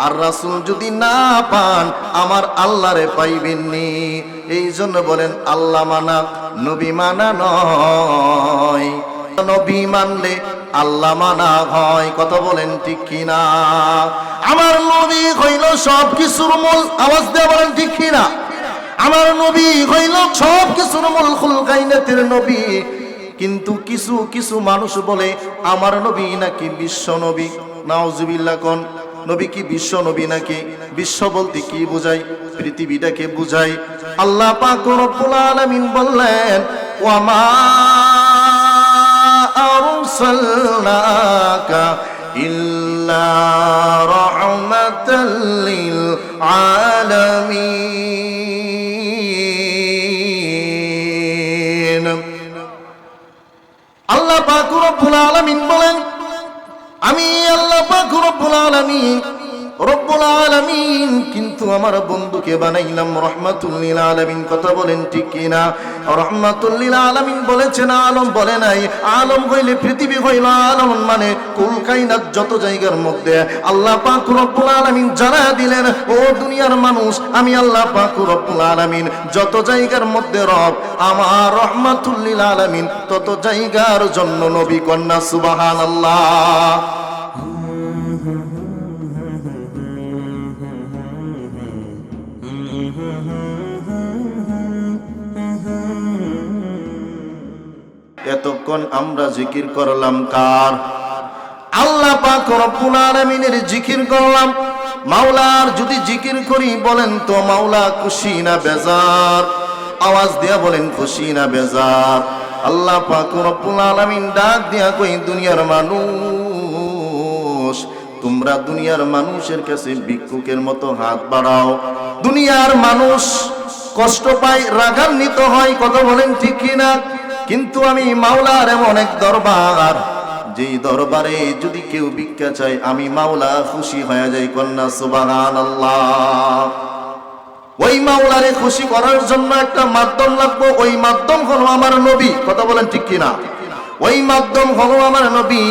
আর রাসূল যদি না পান, আমার আল্লাহরে পাইবেননি। এই জন্য বলেন, আল্লাহ মানা, নবী মানা নয়। নবী মানলে আল্লাহ মানা হয়। কথা বলেন ঠিক কিনা? আমার নবী হইল সব কিছুর মূল, আওয়াজ দিয়ে বলেন ঠিক কিনা? আমার নবী হইল সব কিছুর মূল খুল কাইনাতের নবী। কিন্তু কিছু কিছু মানুষ বলে, আমার নবী নাকি বিশ্ব নবী। নাউজুবিল্লাহ কোন। নবী কি বিশ্ব নবী নাকি বিশ্ব বলতে কি বোঝায়? পৃথিবীটাকে বোঝায়। আল্লাহ পাক রব্বুল আলামিন বললেন, ওয়ামা আরসালনাকা ইল্লা রাহমাতাল লিল আলামিন। আলামিন, রব্বুল আলামিন, কিন্তু আমার বন্ধুকে বানাইলাম রহমাতুল লিল আলামিন। কথা বলেন ঠিক রহমাতুল লিল আলামিন বলেছেন, আলম বলে নাই। আলম হইলে পৃথিবী হইল আলম মানে যত জায়গার মধ্যে। আল্লাহ পাক রব্বুল আলামিন দিলেন, ও দুনিয়ার মানুষ, আমি আল্লাহ পাক রব্বুল আলামিন। যত জায়গার মধ্যে রব, আমার রহমাতুল লিল আলামিন, তত জায়গার জন্য নবী কন্যা, সুবহানাল্লাহ। এতক্ষণ আমরা জিকির করলাম কার? আল্লাহ পাক রব্বুল আলামিনের জিকির করলাম। মাওলার যদি জিকির করি বলেন তো মাওলা খুশি না বেজার? আওয়াজ দিয়া বলেন খুশি না বেজার? আল্লাহ পাক রব্বুল আলামিন ডাক দিয়া কই দুনিয়ার মানুষ? তোমরা দুনিয়ার মানুষের কাছে ভিক্ষুকের মতো হাত বাড়াও। দুনিয়ার মানুষ কষ্ট পায়, রাগান্বিত হয়, কথা বলেন ঠিক কিনা? কিন্তু আমি মাওলার এমন এক দরবার, যেই দরবারে যদি কেউ ভিক্ষা চায়, আমি মাওলা খুশি হয়ে যাই কন্যা সুবাহান ওই মাওলারে খুশি করার জন্য একটা মাধ্যম লাগবো, ওই মাধ্যম হলো আমার নবী, কথা বলেন ঠিক কিনা? ওই মাধ্যম হলো আমার নবী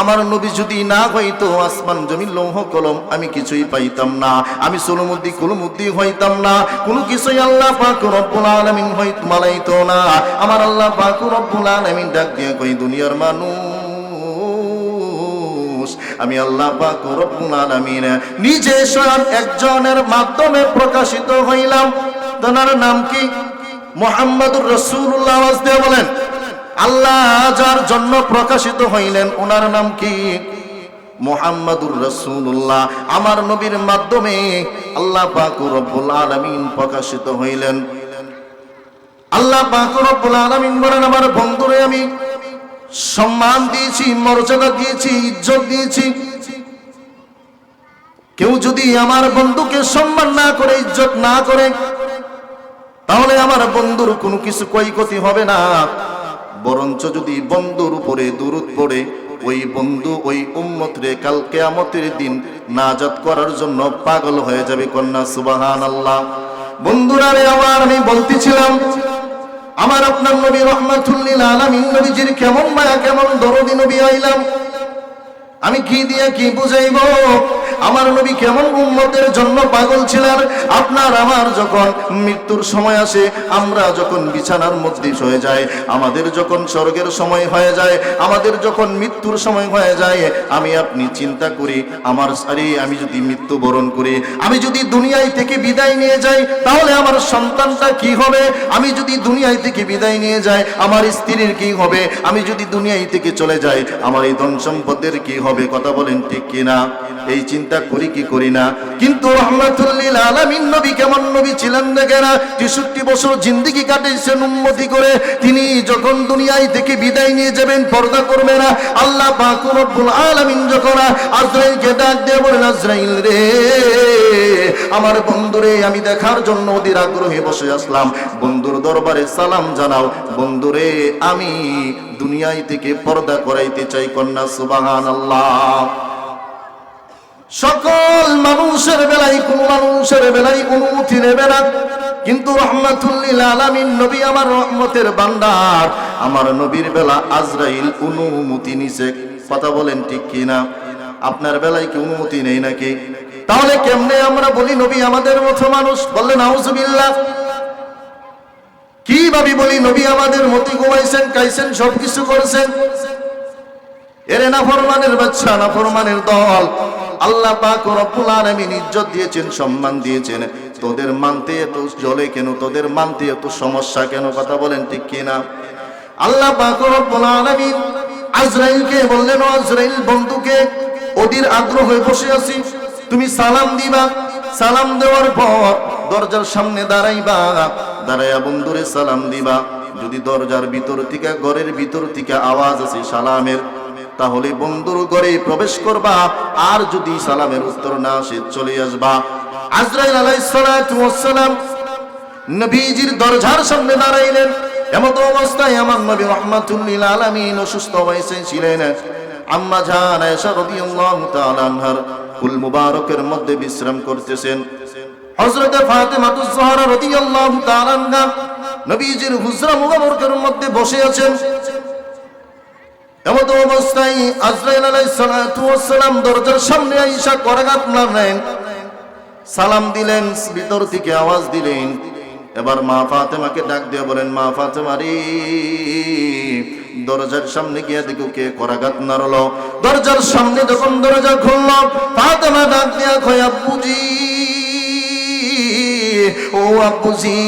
আমার নবী যদি না হইতো আসমান, জমিন, লৌহ, কলম, আমি কিছুই পাইতাম না। আমি সোলমুদ্দি কুলমুদ্দি হইতাম না। কোনো কিছুই আল্লাহ পাক রব্বুল আলামিন হইত মালাইতো না। আমার আল্লাহ পাক রব্বুল আলামিন ডাক দিয়ে কই দুনিয়ার মানুষ, আমি আল্লাহ পাক রব্বুল আলামিন নিজে স্বয়ং একজনের মাধ্যমে প্রকাশিত হইলাম। তার নাম কি? মোহাম্মদুর রসুল্লাহ বলেন। আল্লাহ যার জন্য প্রকাশিত হইলেন, ওনার নাম কি? মোহাম্মদুর রসুল্লাহ আমার নবীর মাধ্যমে আল্লাহ পাক রব্বুল আলামিন প্রকাশিত হইলেন। আল্লাহ পাক রব্বুল আলামিন বলেন, আমার বন্ধুরে, আমি সম্মান দিয়েছি, মর্যাদা দিয়েছি, ইজ্জত দিয়েছি। কেউ যদি আমার বন্ধুকে সম্মান না করে, ইজ্জত না করে, তাহলে আমার বন্ধুর কোনো কিছু ক্ষয়ক্ষতি হবে না। বরঞ্চ যদি বন্ধুর উপরে দূরত পড়ে, ওই বন্ধু ওই উম্মত রে কাল কেয়ামতের দিন নাজাত করার জন্য পাগল হয়ে যাবে কন্যা সুবাহান আল্লাহ বন্ধুরা রে, আমার আমি বলতেছিলাম, আমার আপনার নবী রহমাতুল্লিল আলামিন নবীজির কেমন মায়া, কেমন দরদি নবী আইলাম। আমি কি দিয়ে কি বুঝাইব? আমার নবী কেমন উম্মতের জন্য পাগল ছিলেন? আপনার, আমার যখন মৃত্যুর সময় আসে, আমরা যখন বিছানার মধ্যে হয়ে যায় আমাদের যখন স্বর্গের সময় হয়ে যায়, আমাদের যখন মৃত্যুর সময় হয়ে যায়, আমি আপনি চিন্তা করি, আমার আরে আমি যদি মৃত্যুবরণ করি, আমি যদি দুনিয়ায় থেকে বিদায় নিয়ে যাই, তাহলে আমার সন্তানটা কি হবে? আমি যদি দুনিয়ায় থেকে বিদায় নিয়ে যাই, আমার স্ত্রীর কি হবে? আমি যদি দুনিয়ায় থেকে চলে যাই, আমার এই ধন সম্পদের কি হবে? কথা বলেন ঠিক কিনা? এই চিন্তা করি কি করি না। কিন্তু রহমাতুল্লিল নবী কেমন নবী ছিলেন দেখেনা তেষট্টি বছর জিন্দিগি উন্নতি করে। তিনি যখন দুনিয়ায় থেকে বিদায় নিয়ে যাবেন, পর্দা করবে না। আল্লাহ যখন ডাক রে, আমার বন্ধুরে, আমি দেখার জন্য ওদের আগ্রহে বসে আসলাম। বন্ধুর দরবারে সালাম জানাও। বন্ধুরে, আমি দুনিয়ায় থেকে পর্দা করাইতে চাই, কন্যা সুবাহান আল্লাহ সকল মানুষের বেলায়, কোন মানুষের বেলায় অনুমতি নেবে না। কিন্তু নবী আমার রহমতের বান্দার, আমার নবীর বেলা আজরাইল অনুমতি নিছে। কথা বলেন ঠিক কিনা? আপনার বেলায় কি অনুমতি নেই নাকি? তাহলে কেমনে আমরা বলি, নবী আমাদের মতো মানুষ? বললেন আউজুবিল্লাহ কীভাবে বলি, নবী আমাদের মতি ঘুমাইছেন কাইছেন সবকিছু করেছেন? এরে না ফরমানের বাচ্চা না ফরমানের দল। আল্লাহ ইজ্জত দিয়েছেন, সম্মান দিয়েছেন। তোদের মানতে এত জলে কেন? তোদের মানতে এত সমস্যা কেন? কথা বলেন ঠিক কিনা? আল্লাহ আজরাইলকে বললেন আজরাইল বন্ধুকে, ওদের আগ্রহ হয়ে বসে আছি। তুমি সালাম দিবা। সালাম দেওয়ার পর দরজার সামনে দাঁড়াইবা। দাঁড়াইয়া বন্ধুরে সালাম দিবা। যদি দরজার ভিতর থেকে, ঘরের ভিতর থেকে আওয়াজ আছে সালামের তাহলে বন্ধুর ঘরে প্রবেশ করবা, আর যদি সালামের উত্তর না আসে, চলে আসবা। আজরাইল আলাইহিস সালাতু ওয়াস সালাম নবীজির দরজার সামনে দাঁড়াইলেন। এমত অবস্থায় আমার নবী রহমাতুল্লিল আলামিন অসুস্থ হয়েছে ছিলেন। আম্মা জান আনহার মুবারকের মধ্যে বিশ্রাম করতেছেন। হযরত ফাতেমাতুজ জোহরা রাদিয়াল্লাহু তাআলা নবীজির হুজরা মুবারকের মধ্যে বসে আছেন। এমত অবস্থায় আজরাইল আলাইহিস সালাতু ওয়াস সালাম দরজার সামনে আইসা করাঘাত মারলেন। সালাম দিলেন, ভিতর থেকে আওয়াজ দিলেন। এবার মা ফাতেমাকে ডাক দিয়ে বলেন, মা ফাতেমা রে, দরজার সামনে গিয়ে দেখো কে করাঘাত নারল দরজার সামনে যখন দরজা খুলল, ফাতেমা ডাক দিয়া খয়া আব্বুজি ও আব্বুজি,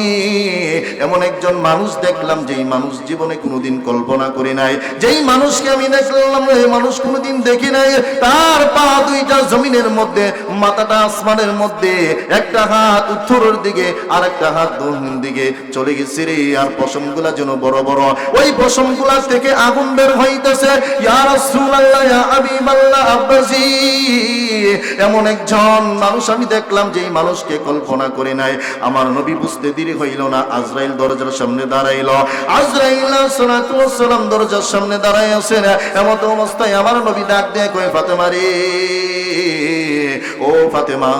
এমন একজন মানুষ দেখলাম যেই মানুষ জীবনে কোনোদিন কল্পনা করি নাই। যেই মানুষকে আমি দেখলাম, এই মানুষ কোনোদিন দেখি নাই। তার পা দুইটা জমিনের মধ্যে, মাথাটা আসমানের মধ্যে, একটা হাত উত্তরের দিকে আর একটা হাত দক্ষিণ দিকে চলে গেছে রে। আর পশমগুলা যেন বড় বড়। ওই পশমগুলা থেকে আগুন বের হইতেছে। ইয়া রাসূলুল্লাহ, ইয়া হাবিবাল্লাহ আব্বাসি এমন একজন মানুষ আমি দেখলাম যেই মানুষকে কল্পনা করে নাই। আমার নবী বুঝতে দেরি হইল না। আজরাইল দরজার সামনে দাঁড়াইল। আজরাইল সালাম দরজার সামনে দাঁড়াই আছেন। এমন অবস্থায় আমার নবী ডাক দিয়ে কয় ফাতেমা রে? ও ফাতেমা,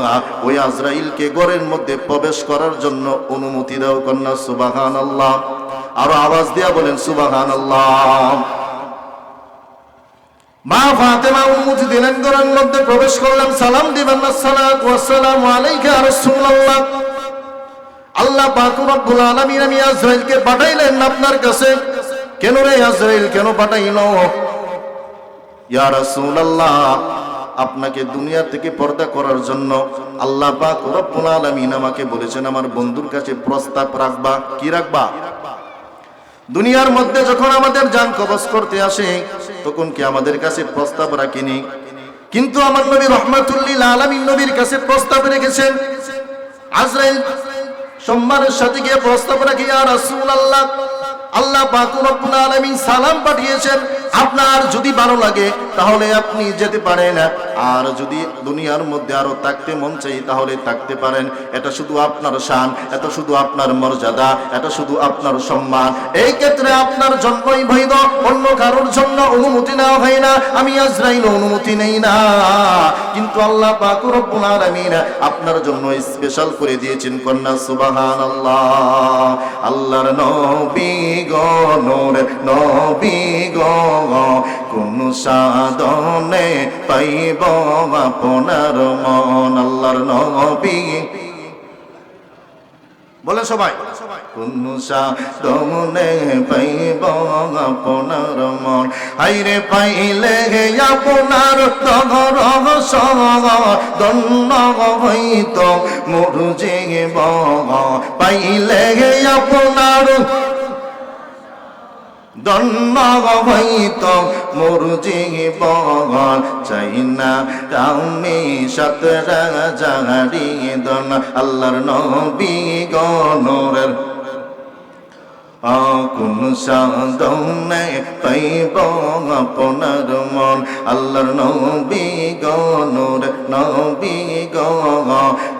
ওই আজরাইলকে ঘরের মধ্যে প্রবেশ করার জন্য অনুমতি দাও কন্যা সুবাহান আল্লাহ আরও আওয়াজ দিয়া বলেন সুবাহান আল্লাহ মা ফাতেমা, অনুমতি দিলেন, ঘরের মধ্যে প্রবেশ করলাম। সালাম দিবেন না। সালাত ওয়াসসালামু আলাইকা, রাসূলুল্লাহ। আল্লাহ পাক রব্বুল আমি আজরাইলকে পাঠাইলেন আপনার কাছে। কেন রে আজরাইল, কেন পাঠাইলো? আপনাকে দুনিয়া থেকে পর্দা করার জন্য আল্লাহ পাক আলামিন আমাকে বলেছেন, আমার বন্ধুর কাছে প্রস্তাব রাখবা। কি রাখবা? দুনিয়ার মধ্যে যখন আমাদের যান কবজ করতে আসে, তখন কি আমাদের কাছে প্রস্তাব রাখিনি? কিন্তু আমার নবী রহমাতুল্লিল আলামিন নবীর কাছে প্রস্তাব রেখেছেন, আজরাইল সম্মানের সাথে গিয়ে প্রস্তাব রাখি আর রাসূলুল্লাহ আল্লাহ পাক রব্বুল আলামিন সালাম পাঠিয়েছেন আপনার যদি ভালো লাগে, তাহলে আপনি যেতে পারেন। আর যদি দুনিয়ার মধ্যে আরও থাকতে মন চাই, তাহলে থাকতে পারেন। এটা শুধু আপনার শান, এটা শুধু আপনার মর্যাদা, এটা শুধু আপনার সম্মান। এই ক্ষেত্রে আপনার জন্মই বৈধ, অন্য কারোর জন্য অনুমতি নেওয়া হয় না। আমি আজরাইল অনুমতি নেই না। কিন্তু আল্লাহ পাক রব্বুল আলামিন আপনার জন্য স্পেশাল করে দিয়েছেন, কন্যা সুবাহান আল্লাহ আল্লাহর নবী গো নবী গো। কোন সাধনে পাইব আপনার মন আল্লাহর নবী? বলে সবাই। কোন সাধনে পাইব আপনার মন? হাইরে পাইলে আপনার তগর দন্ন হইত মোর জীব পাইলে আপনার দন্ন হইত মোর জীবন চাই না আমি সতরা জাহারি দন আল্লাহর নবী গণরের কোন সাধনে পাইব আপনার মন আল্লাহর নবী গনুর নবী গ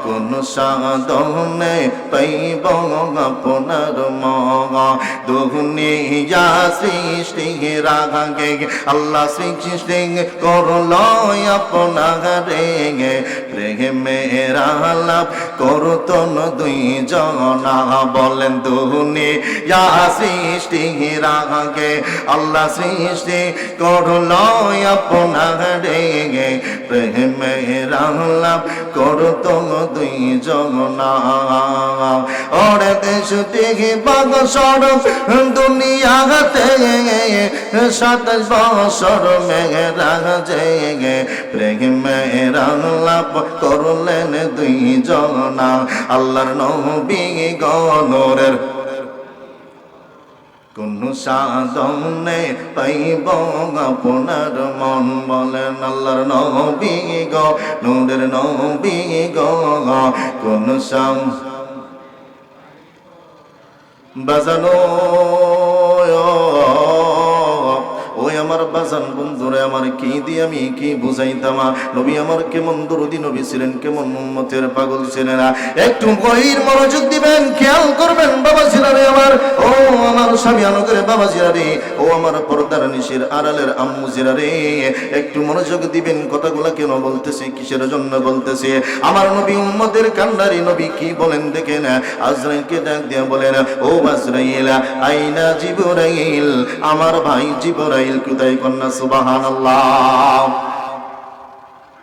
কোন সাধনে পাইব আপনার মন দুনিয়া সৃষ্টি রাগে আল্লাহ সৃষ্টি করল আপনার রে প্রেমের আলাপ করত দুই জনা বলেন দুনি ইয়া সৃষ্টি রাগে আল্লাহ সৃষ্টি করল আপনারে প্রেমের আলাপ করত দুই জনা ওরে দেশ থেকে বাগ সড়ক দুনিয়াতে সাতাশ বছর মেঘেরা জেগে, প্রেমের লাভ করলেন দুই জনা আল্লাহর নবী গণরের কোন সাধনে পাইব আপনার মন বলেন আল্লাহর নবী গ, নূরের নবী গ, কোন সাম বাজানো আমার বাজান বন্ধুরে, আমার কি দিয়ে আমি কি বুঝাইতাম? নবী আমার কেমন দরদি, নবী ছিলেন কেমন উম্মতের পাগল ছিলেন? একটু গভীর মনোযোগ দিবেন, খেয়াল করবেন, বাবা ছিলারে আমার। ও আমার স্বামী আনুকের বাবা জিরারে। ও আমার পর্দার নিশির আড়ালের আম্মু জিরারে। একটু মনোযোগ দিবেন, কথাগুলো কেন বলতেছি, কিসের জন্য বলতেছি? আমার নবী উম্মতের কান্নারি নবী কি বলেন দেখেন? আজরাইলকে ডাক দিয়া বলেন, ও আজরাইল, আইনা জিবরাইল, আমার ভাই জিবরাইল কোথায় কন্যা সুবাহান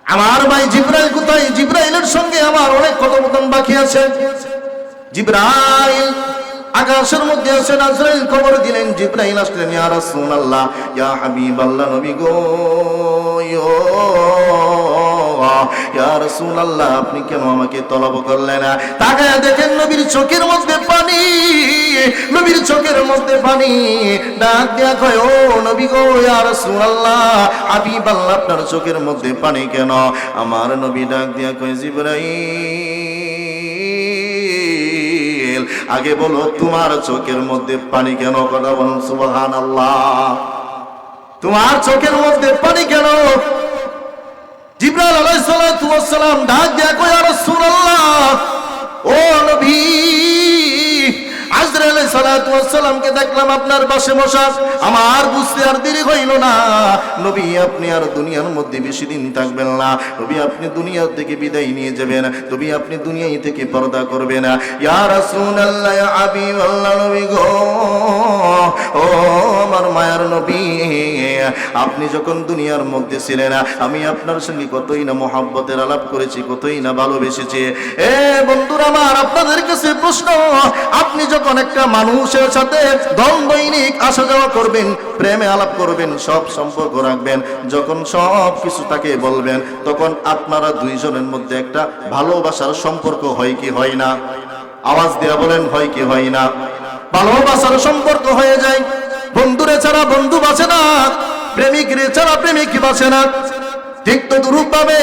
আমার ভাই জিব্রাইল কোথায়? জিব্রাইলের সঙ্গে আমার অনেক কথোপকথন বাকি আছে। জিব্রাইল আকাশের মধ্যে আছে আজরাইল খবর দিলেন। জিব্রাইল আসলেন, ইয়া রাসূলুল্লাহ, ইয়া হাবিবাল্লাহ নবী গো ইয়ো, আপনি কেন আমাকে তলব করলেন তাকায় দেখেন নবীর চোখের মধ্যে পানি নবীর চোখের মধ্যে পানি। ডাক দিয়া কয় ও নবী গো ইয়া রাসূলুল্লাহ হাবিবাল্লাহ আপনার চোখের মধ্যে পানি কেন? আমার নবী ডাক দিয়া কয় জিব্রাইল আগে বলো তোমার চোখের মধ্যে পানি কেন? কথা বলুন সুবহানাল্লাহ। তোমার চোখের মধ্যে পানি কেন? জিব্রাইল আলাইহিস সালাতু ওয়াস সালাম ডাক দেয় কয় ইয়া রাসূলুল্লাহ ও নবী দেখলাম আপনার বসা। আমার বুঝতে আর দেরি হইল না। নবী, আপনি আর দুনিয়ার মধ্যে বেশি দিন থাকবেন না। নবী, আপনি দুনিয়া থেকে বিদায় নিয়ে যাবেন। নবী, আপনি থেকে পর্দা করবেন ইয়া রাসূলুল্লাহ, ইয়া হাবিবাল্লাহ, নবী গো। ও আমার নবী, আপনি যখন দুনিয়ার মধ্যে ছিলেন, আমি আপনার সঙ্গে কতই না মোহাব্বতের আলাপ করেছি, কতই না ভালোবেসেছি। এ বন্ধুরা আমার, আপনাদের কাছে প্রশ্ন, আপনি যখন একটা মানুষের সাথে দ্বন্দ্বৈনিক আসা যাওয়া করবেন, প্রেমে আলাপ করবেন, সব সম্পর্ক রাখবেন, যখন সব কিছু তাকে বলবেন, তখন আপনারা দুইজনের মধ্যে একটা ভালোবাসার সম্পর্ক হয় কি হয় না? আওয়াজ দেয়া বলেন, হয় কি হয় না? ভালোবাসার সম্পর্ক হয়ে যায়। বন্ধুরে ছাড়া বন্ধু বাঁচে না প্রেমিক রে ছাড়া প্রেমিক বাঁচে না। ঠিক তো দুরূপ ভাবে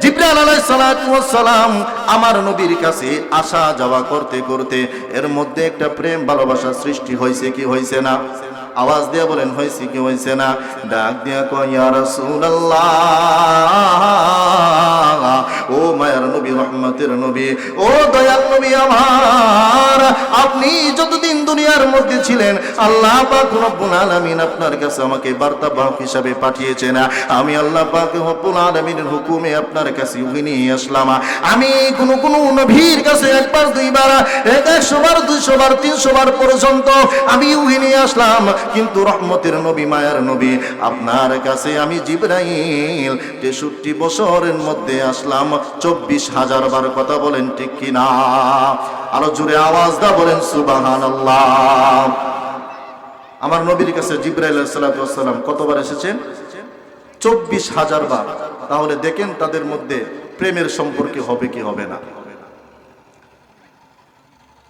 জিব্রাইল আলাই সালাম আমার নবীর কাছে আসা যাওয়া করতে করতে এর মধ্যে একটা প্রেম ভালোবাসা সৃষ্টি হয়েছে কি হয়েছে না? আওয়াজ দিয়ে বলেন, হয়েছে কি হয়েছে না? ডাক দিয়া কয়, ইয়া ও মায়ার নবী, রহমতের নবী, ও দয়াল নবী আমার, আপনি যতদিন দুনিয়ার মধ্যে ছিলেন, আল্লাহ পাক রব্বুল আলামিন আপনার কাছে আমাকে বার্তা বাহক হিসাবে পাঠিয়েছেন। আমি আল্লাহ পাক রব্বুল আলামিনের হুকুমে আপনার কাছে উহি নিয়ে আসলাম। আমি কোন কোন নবীর কাছে একবার দুইবার বার, তিনশো বার পর্যন্ত আমি উহি নিয়ে আসলাম। কিন্তু রহমতের নবী, মায়ার নবী। আপনার কাছে আমি জিব্রাইল তেষট্টি বছরের মধ্যে আসলাম। চব্বিশ হাজার বার কথা বলেন ঠিক কিনা? আরও জুড়ে আওয়াজ দা বলেন সুবাহান আমার নবীর কাছে জিব্রাইল সালাম কতবার এসেছেন? চব্বিশ হাজার বার। তাহলে দেখেন তাদের মধ্যে প্রেমের সম্পর্কে হবে কি হবে না।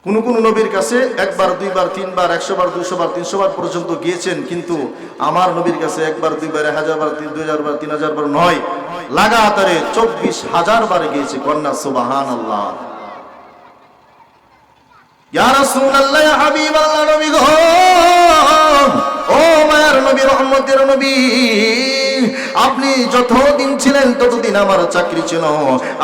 কোন কোন নবীর কাছে একবার, দুইবার, তিনবার একশো বার দুইশো বার তিনশো বার পর্যন্ত গিয়েছেন, কিন্তু আমার নবীর কাছে একবার, দুইবার এক হাজার বার তিন দুই হাজার বার তিন হাজার বার নয় লাগাতারে চব্বিশ হাজার বার গিয়েছে কন্যা সুবাহান আল্লাহ ও মায়ার নবী, রহমতের নবী। আপনি যতদিন ছিলেন ততদিন আমার চাকরি ছিল।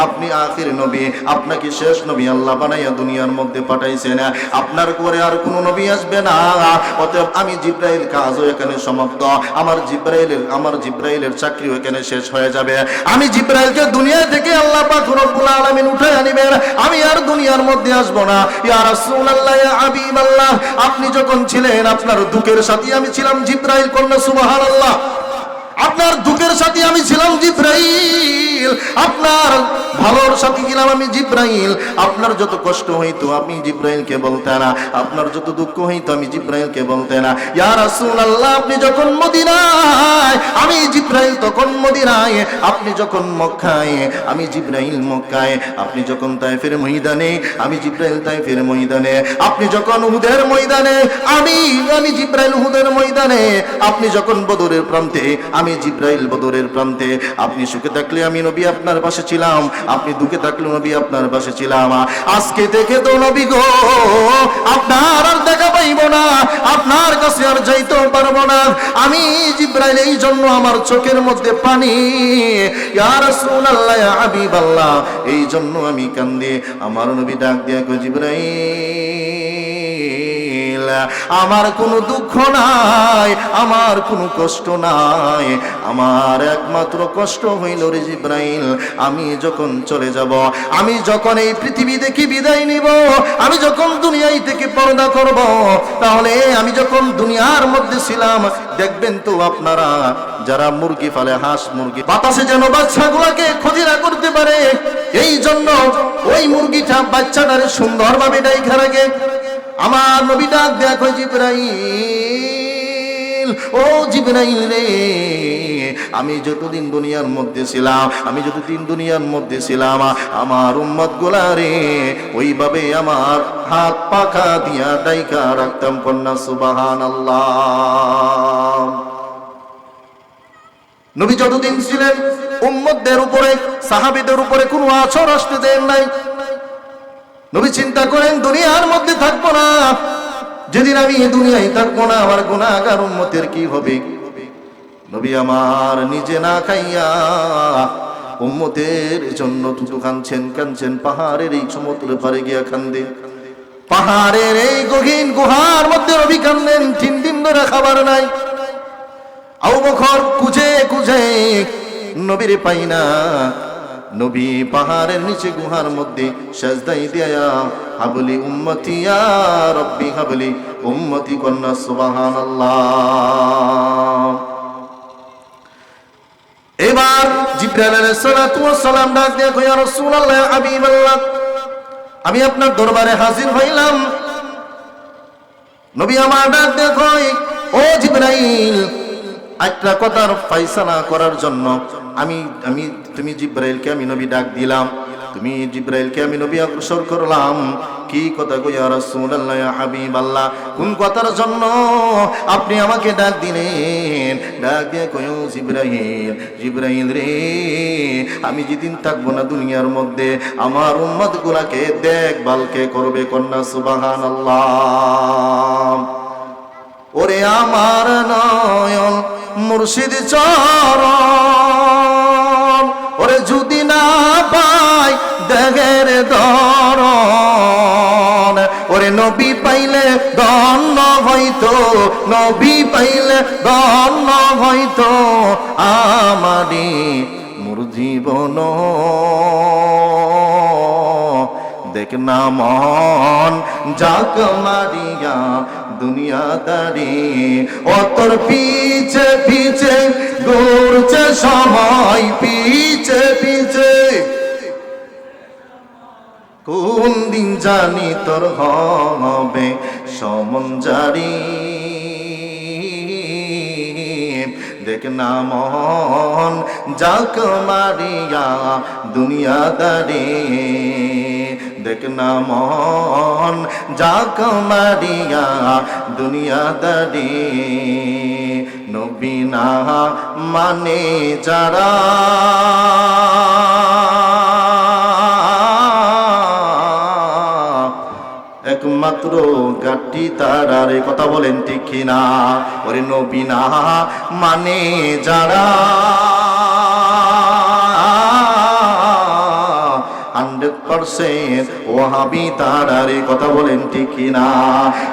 আপনি আখির নবী, আপনাকে শেষ নবী আল্লাহ বানাইয়া দুনিয়ার মধ্যে পাঠাইছেন। আপনার করে আর কোনো নবী আসবে না। অতএব আমি জিব্রাইল কাজও এখানে সমাপ্ত। আমার জিব্রাইলের আমার জিব্রাইলের চাকরিও এখানে শেষ হয়ে যাবে। আমি জিব্রাইলকে দুনিয়া থেকে আল্লাহ পাক রব্বুল আলামিন উঠে আনিবেন। আমি আর দুনিয়ার মধ্যে আসব না। ইয়া রাসূলুল্লাহ, ইয়া হাবিবাল্লাহ, আপনি যখন ছিলেন আপনার দুঃখের সাথে আমি ছিলাম জিব্রাইল কন্যা, সুবহানাল্লাহ। আপনার দুঃখের সাথে আমি ছিলাম জিব্রাইল। আপনার ভালোর সাথে ছিলাম আমি জিব্রাইল। আপনার যত কষ্ট হইতো আপনি জিব্রাইলকে বলতেন না। আপনার যত দুঃখ হইতো আমি জিব্রাইলকে বলতেন না। ইয়া রাসূলুল্লাহ, আপনি যখন মদিনায়, আমি জিব্রাইল তখন মদিনায়। আপনি যখন মক্কায়, আমি জিব্রাইল মক্কায়। আপনি যখন তাইফের ময়দানে, আমি জিব্রাইল তাইফের ময়দানে। আপনি যখন উহুদের ময়দানে, আমি আমি জিব্রাইল উহুদের ময়দানে। আপনি যখন বদরের প্রান্তে, আমি জিব্রাইল বদরের প্রান্তে। আপনি সুখে থাকলে আমি নবী আপনার পাশে ছিলাম। আপনি দুঃখে থাকলে নবী আপনার পাশে ছিলাম। আজকে থেকে তো নবী গো, আপনার আর দেখা পাইব না। আপনার কাছে আর যাইতেও পারব না। আমি জিব্রাইল এই জন্য আমার চোখের মধ্যে পানি। ইয়া রাসূলুল্লাহ, ইয়া হাবিবাল্লাহ এই জন্য আমি কান্দে। আমার নবী ডাক দিয়া কই আমার কোনো দুঃখ নাই, আমার কোনো কষ্ট নাই। আমার একমাত্র কষ্ট হইল রে জিব্রাইল, আমি যখন চলে যাব, আমি যখন এই পৃথিবী দেখি বিদায় নিব, আমি যখন দুনিয়ায় থেকে পর্দা করব, তাহলে আমি যখন দুনিয়ার মধ্যে ছিলাম, দেখবেন তো আপনারা, যারা মুরগি ফালে হাঁস মুরগি, বাতাসে যেন বাচ্চাগুলোকে ক্ষতি না করতে পারে এই জন্য ওই মুরগিটা বাচ্চাটারে সুন্দরভাবে ডাইখা রাখে। আমার নবী ডাক দেখো জিব্রাইল, ও জিব্রাইল রে, আমি যতদিন দুনিয়ার মধ্যে ছিলাম, আমি যতদিন দুনিয়ার মধ্যে ছিলাম, আমার উম্মত গোলা রে, ওইভাবে আমার হাত পাখা দিয়া ডাইকা রাখতাম কন্যা সুবাহান আল্লাহ নবী যতদিন ছিলেন, উম্মতদের উপরে, সাহাবীদের উপরে কোনো আছর আসতে দেন নাই নবী চিন্তা করেন, দুনিয়ার মধ্যে থাকব না। যেদিন আমি এই দুনিয়ায় থাকব না, আমার গুণাগার উম্মতের কি হবে? নবী আমার নিজে না খাইয়া উম্মতের জন্য দুটো কানছেন কানছেন পাহাড়ের এই সমুদ্র পারে গিয়া খান্দে পাহাড়ের এই গহীন গুহার মধ্যে নবী কান্দেন, তিন দিন ধরে খাবার নাই। আবু বকর কুজে কুজে নবীর পাই না নবী পাহাড়ের নিচে গুহার মধ্যে সাজদাই দিয়া, হাবলি উম্মতি রব্বি হাবলি উম্মতি কন্যা, সুবহানাল্লাহ। এবার জিব্রাইল সালাম ডাক দিয়া ইয়া রাসূলুল্লাহ হাবিবাল্লাহ আমি আপনার দরবারে হাজির হইলাম। নবী আমার ডাক দিয়া কই ও জিব্রাইল একটা কথার ফাইসালা করার জন্য আমি আমি তুমি জিব্রাইলকে আমি নবী ডাক দিলাম, তুমি জিব্রাইলকে আমি নবী অগ্রসর করলাম। কি কথা কই ইয়া রাসূলুল্লাহ, ইয়া হাবিবাল্লাহ? কোন কথার জন্য আপনি আমাকে ডাক দিলেন? ডাক দিয়ে ও জিব্রাইল জিব্রাইল রে, আমি যেদিন থাকব না দুনিয়ার মধ্যে, আমার উম্মত গুলাকে দেখভাল কে করবে কন্যা, সুবহানাল্লাহ। ওরে আমার নয়ন, মুর্শিদ চরণ ওরে যদি না পাই দেগের দরন ওরে নবী পাইলে ধন্য হইতো নবী পাইলে ধন্য হইতো আমারি মোর জীবন। দেখ না মন যাক মারিয়া দুনিয়াদারি ও তোর পিছে পিছে, ঘুরছে সময়, পিছে পিছে। কোন দিন জানি তোর হবে সমন জারি। দেখ না মন, যাক মারিয়া দুনিয়াদারি দেখ না মন, যাক মারিয়া দুনিয়াদারি নবী না মানে যারা একমাত্র গাটি তার। আর, কথা বলেন ঠিক কিনা? ওরে নবীনা মানে যারা। পার্সেন্ট ওহাবি তার আর কথা বলেন ঠিক কিনা?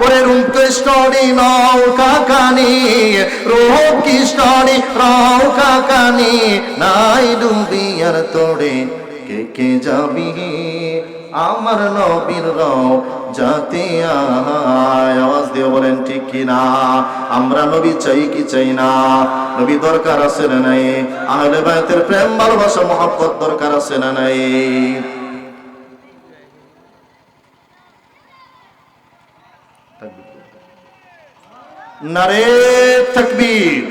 ওরে রূপ কৃষ্ণরি নৌকা কানি রূপ কৃষ্ণরি নৌকা কানি নাই ডুবি আর তোড়ে কে কে যাবি? আমার নবীর রও যাতে আওয়াজ দিয়ে বলেন ঠিক কিনা? আমরা নবী চাই কি চাই না? নবী দরকার আছে না নাই? আহলে বায়তের প্রেম, ভালোবাসা, মহব্বত দরকার আছে না নাই? নারে তকবীর,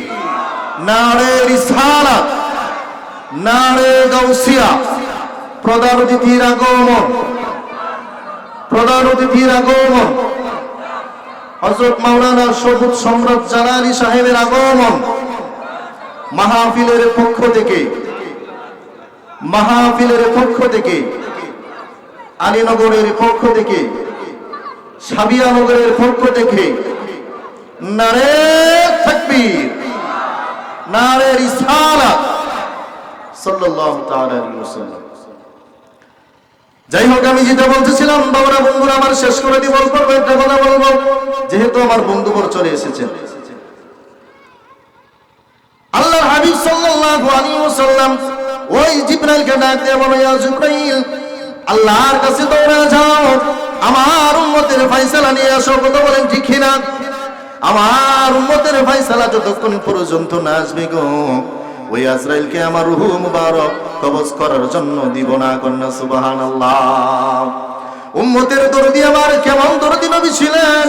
নারে রিসালাত, নারে গাউসিয়া, প্রধান অতিথির আগমন, প্রধান অতিথির আগমন। হজরত মাওলানা সবুজ সম্রাট জালালি সাহেবের আগমন মাহফিলের পক্ষ থেকে, মাহফিলের পক্ষ থেকে, আলীনগরের পক্ষ থেকে, সাবিয়ানগরের পক্ষ থেকে নারে তাকবীর, নারে রিসালাত সাল্লাল্লাহু তাআলা আলাইহি যাই হোক আমি যেটা বলতেছিলাম, বাবারা, বন্ধুরা, আমার শেষ করে দিব, অল্প একটা কথা বলব। যেহেতু আমার বন্ধুবর চলে এসেছেন। আল্লাহ হাবিব সাল্লাল্লাহু আলাইহি ওয়াসাল্লাম, ওই জিবরাইলকে ডাক দিয়ে বলো, ইয়া জিবরাইল, আল্লাহর কাছে দৌড়ে যাও। আমার উম্মতের ফয়সালা নিয়ে আসো। কথা বলেন, ঠিক না আমার উম্মতের ফয়সালা যতক্ষণ পর্যন্ত না আসবে গো, ওই আজরাইলকে আমার রুহু মুবারক কবজ করার জন্য দিব না কন্যা, সুবহানাল্লাহ। উম্মতের দরদি আমার কেমন দরদি নবী ছিলেন?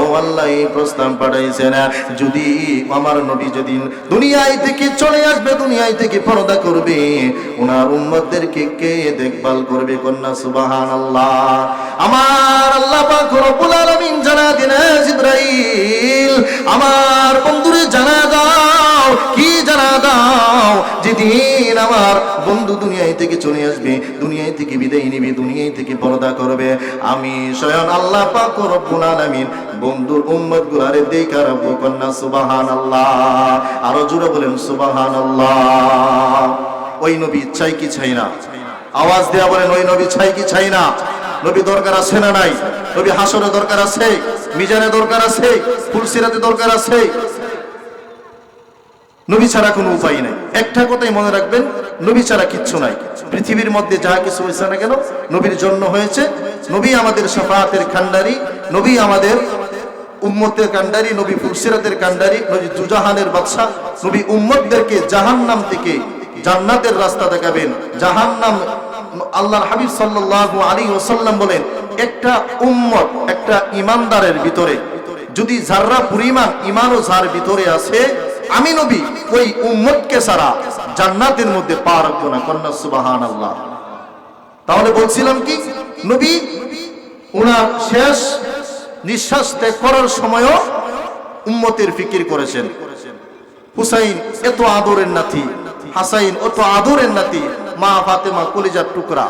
ও আল্লাহ, এই প্রস্তাব পাঠাইছেন যদি আমার নবী যদি দুনিয়ায় থেকে চলে আসবে, দুনিয়ায় থেকে পর্দা করবে ওনার কে দেখভাল করবে কন্যা? সুবাহান আল্লাহ আমার আল্লাহ জানা জিব্রাইল, আমার বন্ধুরে জানা দাও। কি জানা দাও? যেদিন আমার বন্ধু দুনিয়ায় থেকে চলে আসবে, দুনিয়ায় থেকে বিদায় নিবে, দুনিয়ায় থেকে পর্দা করবে। আমি স্বয়ং আল্লাহ পাক রব্বুল বন্ধুর উম্মত গুলারে দেখা রাখব কন্যা সুবাহান আল্লাহ আরও জুড়ে বলেন সুবাহান আল্লাহ ওই নবী চাই কি চাই না? আওয়াজ দেয়া বলেন, ওই নবী চাই কি চাই না? নবী দরকার আছে না নাই? নবী হাসরে দরকার আছে? মিজানে দরকার আছে? ফুলসিরাতে দরকার আছে? নবী ছাড়া কোনো উপায় নাই। একটা কথাই মনে রাখবেন, নবী ছাড়া কিচ্ছু নাই। পৃথিবীর মধ্যে যা কিছু হয়েছে না কেন, নবীর জন্য হয়েছে, নবী আমাদের সাফাতের খান্ডারি নবী আমাদের উম্মতের কান্ডারি নবী ফুলসিরাতের কান্ডারি নবী দুজাহানের বাদশা নবী উম্মতদেরকে জাহান্নাম থেকে জান্নাতের রাস্তা দেখাবেন। জাহান্নাম, আল্লাহর হাবিব সাল্লাল্লাহু আলাইহি ওয়াসাল্লাম বলেন, একটা উম্মত একটা ইমানদারের ভিতরে, যদি যাররা পরিমাণ ইমানও যার ভিতরে আছে, আমি নবী, ওই উম্মতকে সারা জান্নাতের মধ্যে পা রাখব না। কন্যা সুবাহান আল্লাহ তাহলে বলছিলাম কি? নবী ওনার শেষ নিঃশ্বাস ত্যাগ করার সময়ও উম্মতের ফিকির করেছেন। হুসাইন, এত আদরের নাতি। হাসাইন অত আদরের নাতি। মা ফাতেমা কলিজার টুকরা।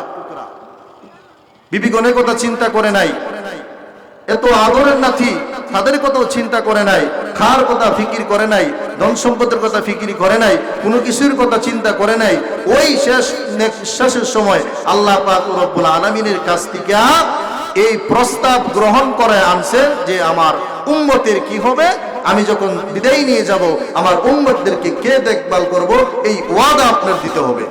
বিবিগণের কথা চিন্তা করে নাই। এত আদরের নাতি, তাদের কথাও চিন্তা করে নাই। খার কথা ফিকির করে নাই। ধন সম্পদের কথা ফিকির করে নাই। কোনো কিছুর কথা চিন্তা করে নাই। ওই শেষ নিঃশ্বাসের সময় আল্লাহ পাক রব্বুল আলমিনের কাছ থেকে এই প্রস্তাব গ্রহণ করে আনছেন যে আমার উম্মতের কি হবে? আমি যখন বিদায় নিয়ে যাব, আমার উম্মতদেরকে কে দেখভাল করব? এই ওয়াদা আপনার দিতে হবে।